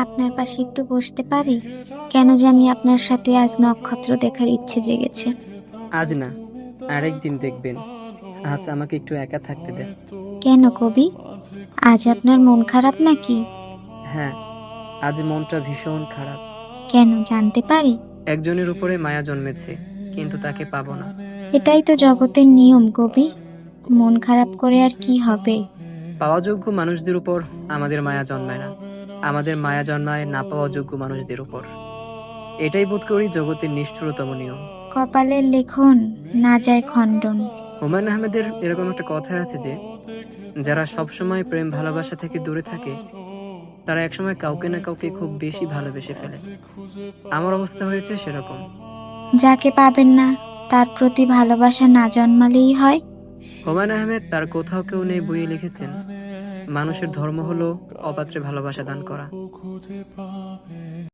আপনার পাশে একটু বসতে পারি? কেন জানি আপনার সাথে আজ নক্ষত্র দেখার ইচ্ছে জেগেছে। আজ না আরেকদিন দেখবেন। আজ আমাকে একটু একা থাকতে দেন। কেন কবি? আজ আপনার মন খারাপ নাকি? হ্যাঁ আজ মনটা ভীষণ খারাপ। কেন জানতে পারি? একজনের উপরে মায়া জন্মেছে কিন্তু তাকে পাবো না। এটাই তো জগতের নিয়ম কবি। মন খারাপ করে আর কি হবে? পাওয়া যোগ্য মানুষদের উপর আমাদের মায়া জন্মায় না। আমাদের মায়া জন্মায় না পাওয়া যোগ্য মানুষদের উপর। এটাই বোধ করি জগতের নিষ্ঠুরতম নিয়ম। কপালের লেখন না যায় খণ্ডন। হুমায়ুন আহমেদের এরকম একটা কথা আছে যে যারা সবসময় প্রেম ভালোবাসা থেকে দূরে থাকে তারা একসময় কাউকে না কাউকে খুব বেশি ভালোবেসে ফেলে। আমার অবস্থা হয়েছে সেরকম। যাকে পাবেন না তার প্রতি ভালোবাসা না জন্মালেই হয়। হুমায়ুন আহমেদ তার কোথাও কেউ নেই বইয়ে লিখেছেন মানুষের ধর্ম হলো অপাত্রে ভালোবাসা দান করা।